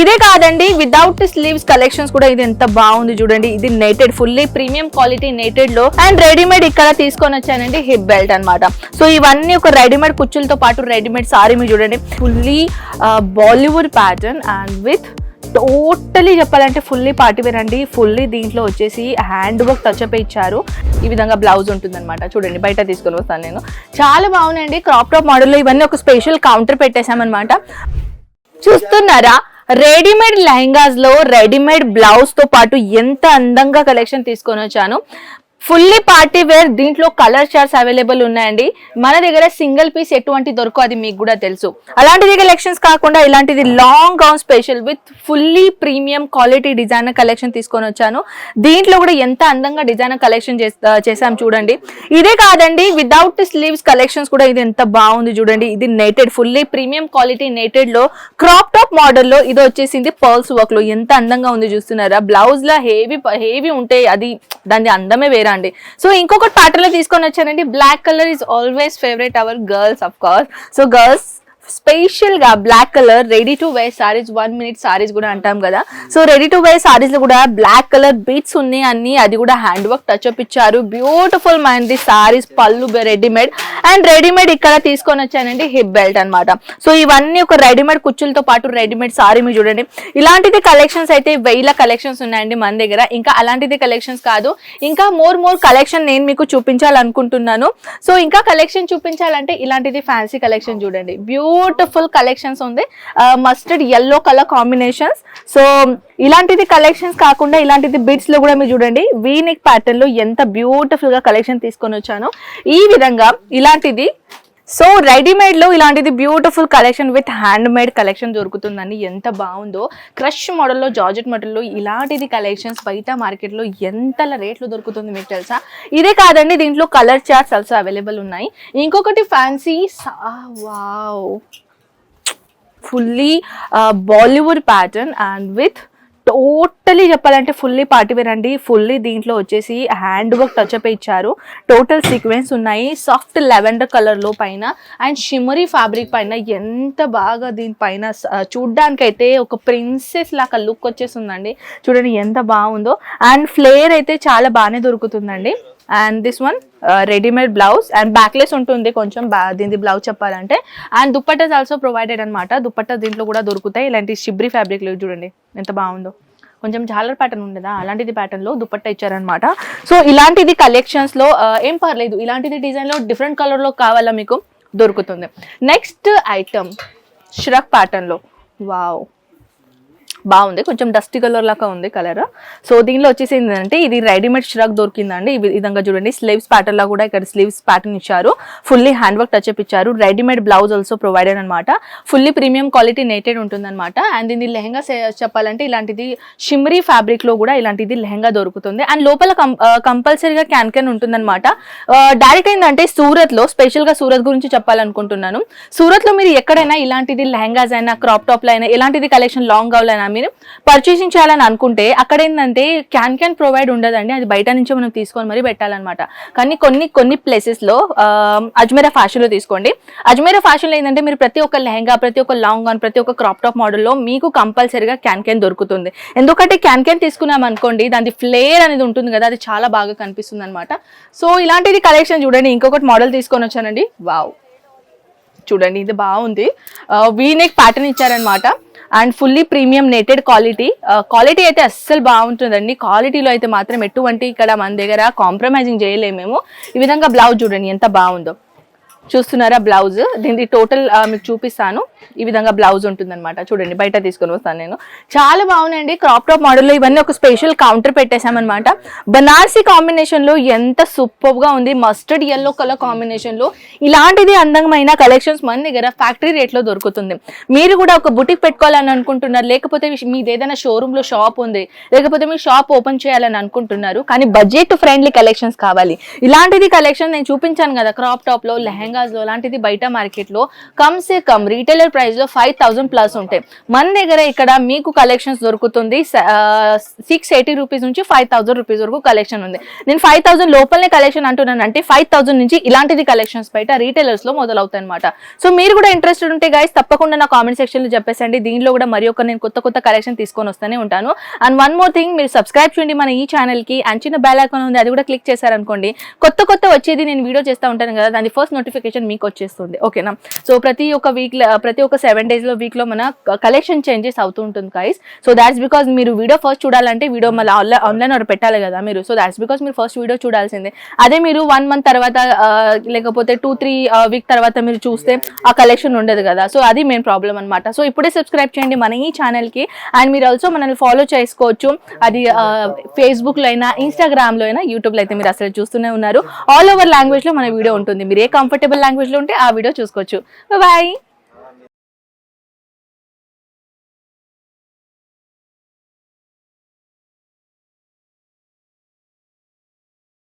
ఇదే కాదండి without sleeves collections కూడా ఇది ఎంత బాగుంది చూడండి. ఇది నేటెడ్ ఫుల్లీ ప్రీమియం క్వాలిటీ నేటెడ్లో అండ్ రెడీమేడ్ ఇక్కడ తీసుకొని వచ్చానండి హిప్ బెల్ట్ అన్నమాట. సో ఇవన్నీ ఒక రెడీమేడ్ కుచ్చులతో పాటు రెడీమేడ్ సారీ మీరు చూడండి. Fully Bollywood pattern and with totally చెప్పాలంటే ఫుల్లీ పార్టీవేర్ అండి. ఫుల్లీ దీంట్లో వచ్చేసి హ్యాండ్ వర్క్ టచ్అప్ ఇచ్చారు. ఈ విధంగా బ్లౌజ్ ఉంటుందన్నమాట. చూడండి బయట తీసుకొని వస్తాను నేను. చాలా బాగున్నాయండి. క్రాప్ టాప్ మోడల్లో ఇవన్నీ ఒక స్పెషల్ కౌంటర్ పెట్టేశామన్నమాట. చూస్తున్నారా? రెడీమేడ్ లెహంగాస్లో రెడీమేడ్ బ్లౌజ్తో పాటు ఎంత అందంగా కలెక్షన్ తీసుకొని వచ్చాను ఫుల్లీ పార్టీ వేర్ దీంట్లో కలర్ షార్ట్స్ అవైలబుల్ ఉన్నాయండి. మన దగ్గర సింగిల్ పీస్ ఎటువంటి దొరకో అది మీకు కూడా తెలుసు. అలాంటిది కలెక్షన్స్ కాకుండా ఇలాంటిది long gown special with fully premium quality designer collection తీసుకొని వచ్చాను. దీంట్లో కూడా ఎంత అందంగా డిజైనర్ కలెక్షన్ చేసాం చూడండి. ఇదే కాదండి వితౌట్ స్లీవ్స్ కలెక్షన్స్ కూడా ఇది ఎంత బాగుంది చూడండి. ఇది నెటెడ్ ఫుల్లీ ప్రీమియం క్వాలిటీ నెటెడ్లో క్రాప్ టాప్ మోడల్లో ఇది వచ్చేసింది పర్ల్స్ వర్క్లో. ఎంత అందంగా ఉంది చూస్తున్నారా? బ్లౌజ్ లా హెవీ హెవీ ఉంటే అది దాని అందమే వేరే అండి. సో ఇంకొకటి ప్యాటర్న్లో తీసుకొని వచ్చానండి. Black colour is always favourite our girls of course so girls స్పెషల్గా black colour ready to wear saris one minute saris కూడా అంటాం కదా. సో రెడీ టు వేర్ సారీస్లో కూడా బ్లాక్ కలర్ బీట్స్ ఉన్నాయి అన్ని. అది కూడా హ్యాండ్ వర్క్ టచ్ అప్ ఇచ్చారు. బ్యూటిఫుల్ మైంది సారీస్ పళ్ళు రెడీమేడ్ అండ్ రెడీమేడ్ ఇక్కడ తీసుకొని వచ్చానండి హిప్ బెల్ట్ అన్నమాట. సో ఇవన్నీ ఒక రెడీమేడ్ కుచ్చులతో పాటు రెడీమేడ్ సారీ మీరు చూడండి. ఇలాంటిది కలెక్షన్స్ అయితే వెయ్యిల కలెక్షన్స్ ఉన్నాయండి మన దగ్గర. ఇంకా అలాంటిది కలెక్షన్స్ కాదు. ఇంకా మోర్ మోర్ కలెక్షన్ నేను మీకు చూపించాలనుకుంటున్నాను. సో ఇంకా కలెక్షన్ చూపించాలంటే ఇలాంటిది ఫ్యాన్సీ కలెక్షన్ చూడండి. బ్యూటిఫుల్ కలెక్షన్స్ ఉంది. Mustard yellow colour combinations so ఇలాంటిది కలెక్షన్స్ కాకుండా ఇలాంటిది బిడ్స్లో కూడా మీరు చూడండి. వీనిక్ ప్యాటర్న్లో ఎంత బ్యూటిఫుల్గా కలెక్షన్ తీసుకొని వచ్చాను. ఈ విధంగా ఇలాంటిది సో రెడీమేడ్లో ఇలాంటిది beautiful collection with hand made collection దొరుకుతుందండి. ఎంత బాగుందో. క్రష్ మోడల్లో జార్జెట్ మోడల్లో ఇలాంటిది కలెక్షన్స్ బయట మార్కెట్లో ఎంత ఎంతల రేట్లు దొరుకుతుంది మీకు తెలుసా? ఇదే కాదండి దీంట్లో కలర్ చార్ట్స్ ఆల్సో అవైలబుల్ ఉన్నాయి. ఇంకొకటి fancy wow fully Bollywood pattern and with totally చెప్పాలంటే ఫుల్లీ పార్టీ వేర్ అండి. ఫుల్లీ దీంట్లో వచ్చేసి హ్యాండ్ వర్క్ టచ్ అప్ ఇచ్చారు. టోటల్ సీక్వెన్స్ ఉన్నాయి. సాఫ్ట్ లెవెండర్ కలర్లో పైన అండ్ షిమరీ ఫ్యాబ్రిక్ పైన ఎంత బాగా దీనిపైన చూడ్డానికైతే ఒక ప్రిన్సెస్ లాగా లుక్ వచ్చేస్తుందండి. చూడండి ఎంత బాగుందో. అండ్ ఫ్లేర్ అయితే చాలా బాగానే దొరుకుతుందండి. And this one readymade blouse. And backless ఉంటుంది కొంచెం బా దీని బ్లౌజ్ చెప్పాలంటే. అండ్ దుప్పట్టస్ ఆల్సో ప్రొవైడెడ్ అనమాట దుప్పట్ట దీంట్లో కూడా దొరుకుతాయి. ఇలాంటి షిబ్రి ఫ్యాబ్రిక్ చూడండి ఎంత బాగుందో. కొంచెం జాలర్ ప్యాటర్న్ ఉండదా? అలాంటిది ప్యాటర్న్లో దుపట్టా ఇచ్చారనమాట సో ఇలాంటిది కలెక్షన్స్లో ఏం పర్లేదు. ఇలాంటిది డిజైన్లో డిఫరెంట్ కలర్లో కావాలా మీకు దొరుకుతుంది. నెక్స్ట్ ఐటమ్ ష్రక్ ప్యాటర్న్లో. వావ్ బాగుంది. కొంచెం డస్ట్ కలర్ లాగా ఉంది కలర్ సో దీనిలో వచ్చేసి ఏంటంటే ఇది రెడీమేడ్ షిరాక్ దొరికిందండి ఈ విధంగా చూడండి. స్లీవ్స్ ప్యాటర్న్ లా కూడా ఇక్కడ స్లీవ్స్ ప్యాటర్న్ ఇచ్చారు. ఫుల్లీ హ్యాండ్ వర్క్ టచ్ ఇచ్చారు. రెడీమేడ్ బ్లౌజ్ ఆల్సో ప్రొవైడెడ్ అనమాట ఫుల్లీ ప్రీమియం క్వాలిటీ నేటెడ్ ఉంటుంది అనమాట అండ్ దీని లెహంగా చెప్పాలంటే ఇలాంటిది షిమ్రీ ఫ్యాబ్రిక్లో కూడా ఇలాంటిది లెహంగా దొరుకుతుంది. అండ్ లోపల కంపల్సరీగా క్యాన్ క్యాన్ ఉంటుంది అనమాట డైరెక్ట్ ఏంటంటే సూరత్లో స్పెషల్గా సూరత్ గురించి చెప్పాలనుకుంటున్నాను. సూరత్లో మీరు ఎక్కడైనా ఇలాంటిది లెహంగాస్ అయినా క్రాప్ టాప్ అయినా ఇలాంటిది కలెక్షన్ లాంగ్ గౌల్ అయినా మీరు పర్చేసింగ్ చేయాలని అనుకుంటే అక్కడ ఏంటంటే క్యాన్ క్యాన్ ప్రొవైడ్ ఉండదండి. అది బయట నుంచి మనం తీసుకొని మరీ పెట్టాలన్నమాట. కానీ కొన్ని కొన్ని ప్లేసెస్లో అజ్మీరా ఫ్యాషన్లో తీసుకోండి. అజ్మీరా ఫ్యాషన్లో ఏంటంటే మీరు ప్రతి ఒక్క లెహంగా ప్రతి ఒక్క లాంగ్ గాన్ ప్రతి ఒక్క క్రాప్ టాప్ మోడల్లో మీకు కంపల్సరీగా క్యాన్ క్యాన్ దొరుకుతుంది. ఎందుకంటే క్యాన్ క్యాన్ తీసుకున్నాం అనుకోండి దాని ఫ్లేర్ అనేది ఉంటుంది కదా అది చాలా బాగా కనిపిస్తుంది అనమాట సో ఇలాంటిది కలెక్షన్ చూడండి. ఇంకొకటి మోడల్ తీసుకొని వచ్చానండి. వావ్ చూడండి ఇది బాగుంది. వీనెక్ ప్యాటర్న్ ఇచ్చారనమాట and fully premium netted quality quality అయితే అస్సలు బాగుంటుందండి. క్వాలిటీలో అయితే మాత్రం ఎటువంటి ఇక్కడ మన దగ్గర కాంప్రమైజింగ్ చేయలేము మేము. ఈ విధంగా బ్లౌజ్ చూడండి ఎంత బాగుందో. చూస్తున్నారా బ్లౌజ్? దీనికి టోటల్ మీకు చూపిస్తాను. ఈ విధంగా బ్లౌజ్ ఉంటుందన్నమాట. చూడండి బయట తీసుకొని వస్తాను నేను. చాలా బాగున్నాయండి. క్రాప్ టాప్ మోడల్లో ఇవన్నీ ఒక స్పెషల్ కౌంటర్ పెట్టేశామన్నమాట. బనార్సీ కాంబినేషన్లో ఎంత సూపర్గా ఉంది. మస్టర్డ్ ఎల్లో కలర్ కాంబినేషన్లో. ఇలాంటిది అందమైన కలెక్షన్స్ మన దగ్గర ఫ్యాక్టరీ రేట్లో దొరుకుతుంది. మీరు కూడా ఒక బుటిక్ పెట్టుకోవాలని అనుకుంటున్నారు. లేకపోతే మీది ఏదైనా షోరూమ్లో షాప్ ఉంది. లేకపోతే మీరు షాప్ ఓపెన్ చేయాలని అనుకుంటున్నారు. కానీ బడ్జెట్ ఫ్రెండ్లీ కలెక్షన్స్ కావాలి. ఇలాంటిది కలెక్షన్ నేను చూపించాను కదా క్రాప్ టాప్లో లెహంగా లెహంగాస్ అలాంటిది బయట మార్కెట్లో కమ్సే కమ్ కమ్ రీటైలర్ ప్రైస్లో ఫైవ్ థౌసండ్ ప్లస్ ఉంటాయి. మన దగ్గర ఇక్కడ మీకు కలెక్షన్స్ దొరుకుతుంది. సిక్స్ ఎయిటీ రూపీస్ నుంచి ఫైవ్ థౌసండ్ రూపీస్ వరకు కలెక్షన్ ఉంది. నేను ఫైవ్ థౌజండ్ లోపలనే కలెక్షన్ అంటున్నాను అంటే ఫైవ్ థౌసండ్ నుంచి ఇలాంటిది కలెక్షన్స్ బయట రీటైలర్స్లో మొదలవుతాయి అనమాట సో మీరు కూడా ఇంట్రెస్టెడ్ ఉంటే గాయస్ తప్పకుండా నా కామెంట్ సెక్షన్లో చెప్పేసండి. దీనిలో కూడా మరి ఒక నేను కొత్త కొత్త కలెక్షన్ తీసుకొని వస్తూనే ఉంటాను. అండ్ వన్ మోర్ థింగ్ మీరు సబ్స్క్రైబ్ చేయండి మన ఈ ఛానల్కి అండ్ చిన్న బెల్ ఐకాన్ ఉంది అది కూడా క్లిక్ చేశారనుకోండి. కొత్త కొత్త వచ్చేది నేను వీడియో చేస్తూ ఉంటాను కదా దాని ఫస్ట్ నోటిఫికేషన్ మీకు వచ్చేస్తుంది ఓకేనా సో ప్రతి ఒక్క వీక్ ప్రతి ఒక్క సెవెన్ డేస్లో వీక్లో మన కలెక్షన్ చేంజెస్ అవుతూ ఉంటుంది గైస్ సో దాట్స్ బికాస్ మీరు వీడియో ఫస్ట్ చూడాలంటే వీడియో మళ్ళీ ఆన్లైన్ ఆన్లైన్ ఆర్డర్ పెట్టాలి కదా మీరు. సో దాట్స్ బికాస్ మీరు ఫస్ట్ వీడియో చూడాల్సిందే. అదే మీరు వన్ మంత్ తర్వాత లేకపోతే టూ త్రీ వీక్ తర్వాత మీరు చూస్తే ఆ కలెక్షన్ ఉండదు కదా. సో అది మెయిన్ ప్రాబ్లం అనమాట సో ఇప్పుడే సబ్స్క్రైబ్ చేయండి మన ఈ ఛానల్కి అండ్ మీరు ఆల్సో మనల్ని ఫాలో చేసుకోవచ్చు. అది ఫేస్బుక్లో అయినా ఇన్స్టాగ్రామ్లో అయినా యూట్యూబ్లో అయితే మీరు అసలు చూస్తూనే ఉన్నారు. ఆల్ ఓవర్ లాంగ్వేజ్లో మన వీడియో ఉంటుంది. మీరు ఏ కంఫర్టబుల్ లాంగ్వేజ్లో ఉంటే ఆ వీడియో చూసుకోవచ్చు. బాయ్